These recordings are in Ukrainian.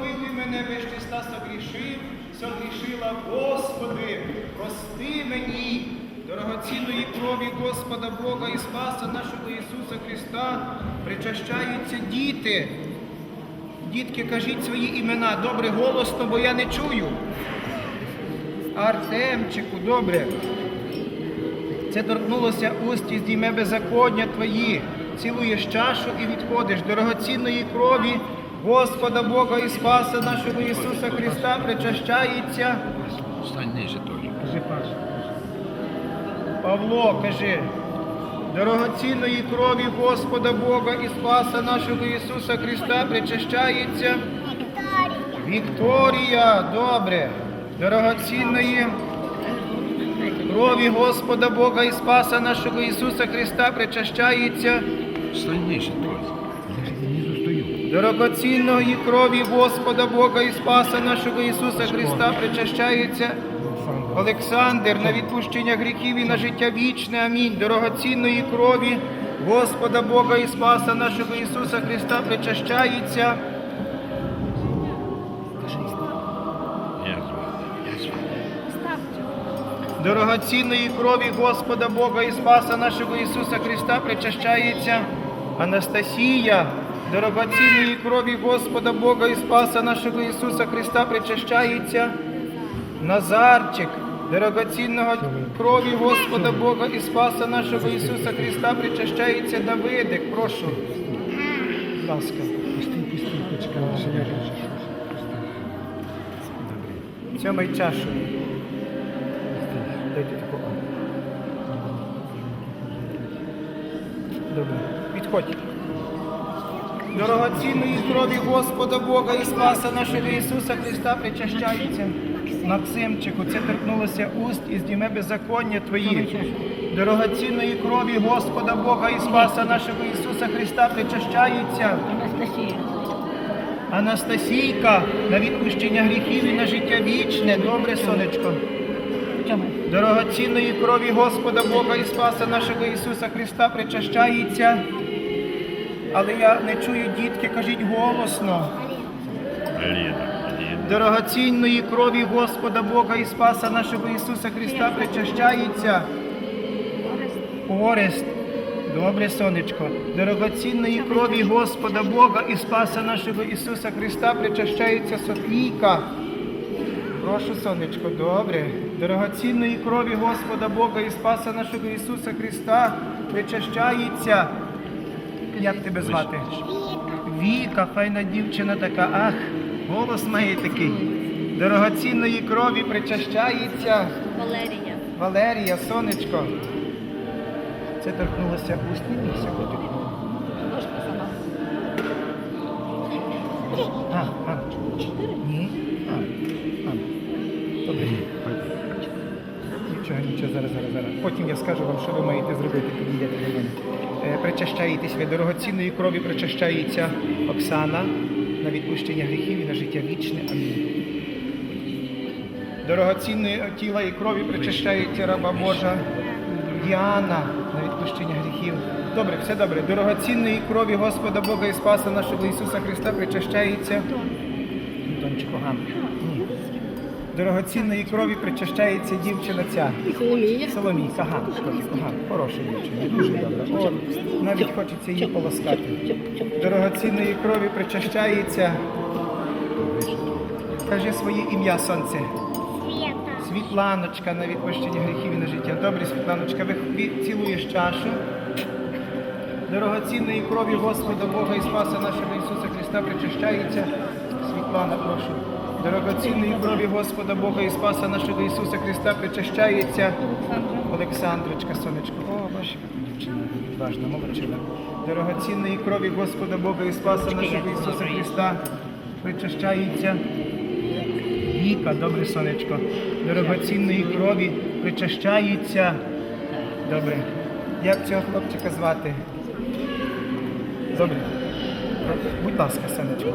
помилуй мене, без чиста согрішив, согрішила, Господи, прости мені, дорогоцінної крові Господа Бога і Спаса нашого Ісуса Христа, причащаються діти. Дітки, кажіть свої імена, добре голосно, бо я не чую. Артемчику, добре. Це торкнулося уст і здійме беззаконня твої. Цілуєш чашу і відходиш дорогоцінної крові Господа Бога і Спаса нашого Ісуса Христа причащається. Стань ниже теж. Павло, кажи. Дорогоцінної крові Господа Бога і Спаса нашого Ісуса Христа причащається. Вікторія, добре. Дорогоцінної крові Господа Бога і Спаса нашого Ісуса Христа причащається. Стань ниже теж. Дорогоцінної крові Господа Бога і Спаса нашого Ісуса Христа причащається. Олександр на відпущення гріхів і на життя вічне. Амінь. Дорогоцінної крові Господа Бога і Спаса нашого Ісуса Христа причащається. Дорогоцінної крові Господа Бога і Спаса нашого Ісуса Христа причащається. Анастасія, дорогоцінної крові Господа Бога і Спаса нашого Ісуса Христа причащається. Назарчик, дорогоцінного крові Господа Бога і Спаса нашого Ісуса Христа причащається Давидик. Прошу. Будь ласка. Цьомай чашу. Дайте таку. Добре. Підходь. Дорогоцінної крові Господа Бога і Спаса нашого Ісуса Христа причащається. Максимчику, це торкнулося уст і здійме беззаконня Твої. Дорогоцінної крові Господа Бога і Спаса нашого Ісуса Христа причащається. Анастасійка на відпущення гріхів і на життя вічне. Добре, сонечко. Дорогоцінної крові Господа Бога і Спаса нашого Ісуса Христа причащається. Але я не чую, дітки, кажіть голосно. Дорогоцінної крові Господа Бога і Спаса нашого Ісуса Христа причащається. Орест. Добре, сонечко. Дорогоцінної крові Господа Бога і Спаса нашого Ісуса Христа причащається Софійка. Прошу, сонечко, добре. Дорогоцінної крові Господа Бога і Спаса нашого Ісуса Христа причащається. Як тебе звати? Віка, файна дівчина така. Ах, голос має такий. Дорогоцінної крові причащається. Валерія. Валерія, сонечко. Це торкнулося уст, не бійся, котик. А, а. Ні. А, а. Добре. Нічого, нічого, зараз, зараз, зараз. Потім я скажу вам, що ви маєте зробити, підійдете до мене. Е, Причащаєтесь ви дорогоцінної крові причащається Оксана на відпущення гріхів і на життя вічне. Амінь. Дорогоцінної тіла і крові причащається раба Божа Діана на відпущення гріхів. Добре, все добре. Дорогоцінної крові Господа Бога і Спаса нашого Ісуса Христа причащається. Дончику Гам. Дорогоцінної крові причащається дівчина ця. Соломія. Соломійка, ага, ага, хороша дівчина, дуже добра. О, навіть хочеться її полоскати. Дорогоцінної крові причащається. Кажи своє ім'я, сонце. Світланочка на відпущення гріхів і на життя. Добре, Світланочка, ви цілуєш чашу. Дорогоцінної крові Господа Бога і Спаса нашого Ісуса Христа причащається. Світлана, прошу. Дорогоцінної крові Господа Бога і Спаса нашого Ісуса Христа причащається. Олександрочка, сонечко. О, яка дівчина відважна, молодчина. Дорогоцінної крові Господа Бога і Спаса нашого Ісуса Христа причащається. Віка, добре сонечко, дорогоцінної крові причащається. Добре. Як цього хлопчика звати? Добре. Будь ласка, сонечко.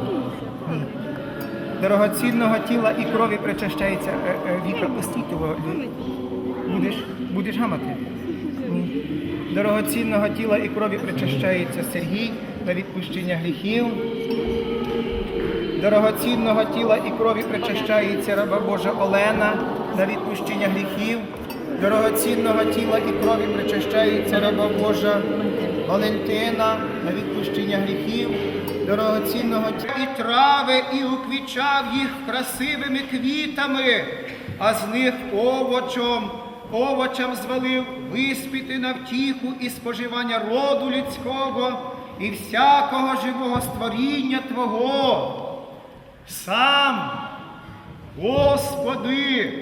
Дорогоцінного тіла і крові причащається. Е, е, Віка, пустіть. Будеш? Будеш гамати? Дорогоцінного тіла і крові причащається Сергій на відпущення гріхів. Дорогоцінного тіла і крові причащається раба Божа Олена на відпущення гріхів. Дорогоцінного тіла і крові причащається раба Божа Валентина на відпущення гріхів. Дорогоцінного тіла і трави, і уквічав їх красивими квітами, а з них овочом, овочам звалив виспіти на втіху і споживання роду людського і всякого живого створіння Твого. Сам, Господи,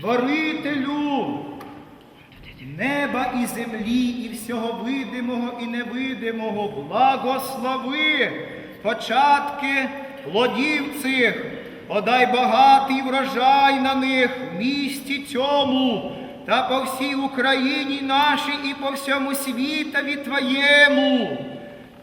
творителю неба і землі, і всього видимого і невидимого, благослови початки плодів цих, подай багатий врожай на них в місті цьому та по всій Україні нашій і по всьому світові Твоєму.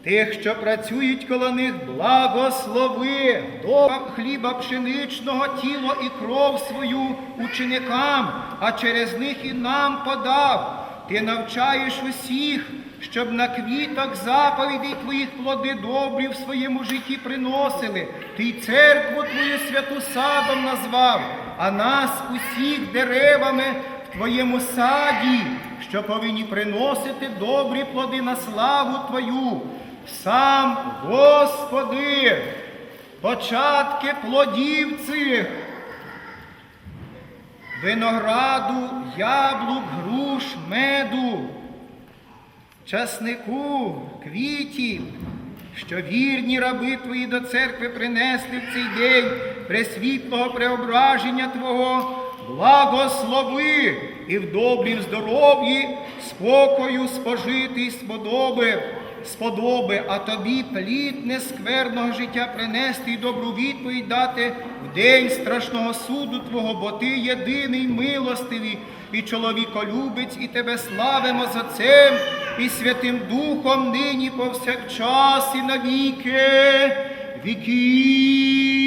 Тих, що працюють коло них, благослови до хліба пшеничного тіло і кров свою ученикам, а через них і нам подав. Ти навчаєш усіх, щоб на квіток заповідей твоїх плоди добрі в своєму житті приносили. Ти й церкву твою святу садом назвав, а нас усіх деревами в твоєму саді, що повинні приносити добрі плоди на славу Твою. Сам, Господи, початки плодів цих, винограду, яблук, груш, меду, часнику, квітів, що вірні раби Твої до церкви принесли в цей день пресвітлого преображення Твого, благослови і в добрім здоров'ї, спокою спожити й сподоби, а тобі плід нескверного життя принести і добру відповідь дати в день страшного суду Твого, бо Ти єдиний милостивий і чоловіколюбець, і тебе славимо за цим і Святим Духом нині повсякчас і навіки віків.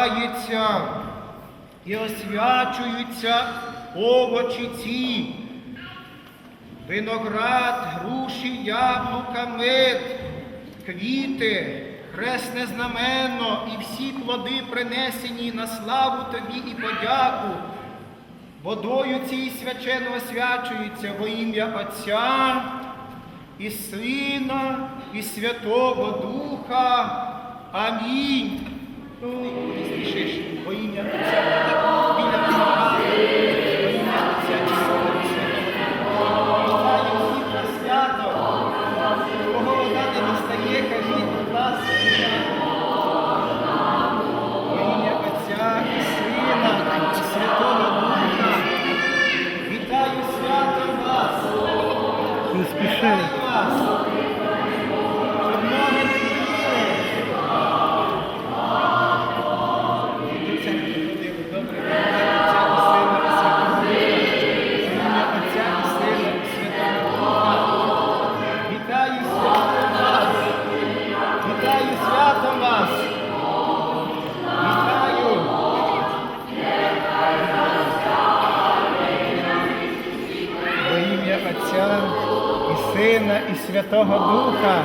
Благословляється і освячуються овочі ці, виноград, груші, яблука, мед, квіти, хресне знамено і всі плоди принесені на славу тобі і подяку. Водою цією свячено освячуються во ім'я Отця і Сина, і Святого Духа. Амінь. Ну, не спішиш, во ім'я Отця, біля Бога, Святого Духа.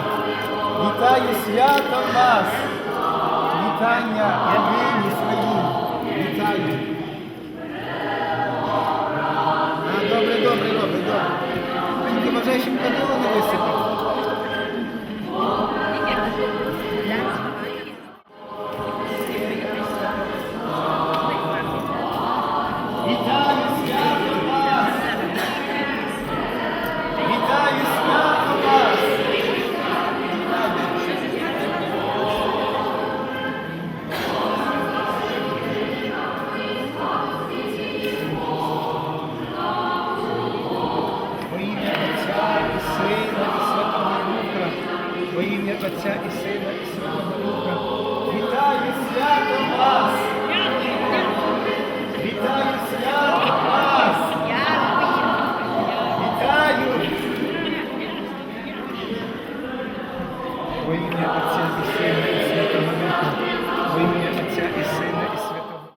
Вітаю свято вас. Вітання родині свої. Вітаю. А, добре, добре, добре, добре. Тільки бажаю, щоб не висипало.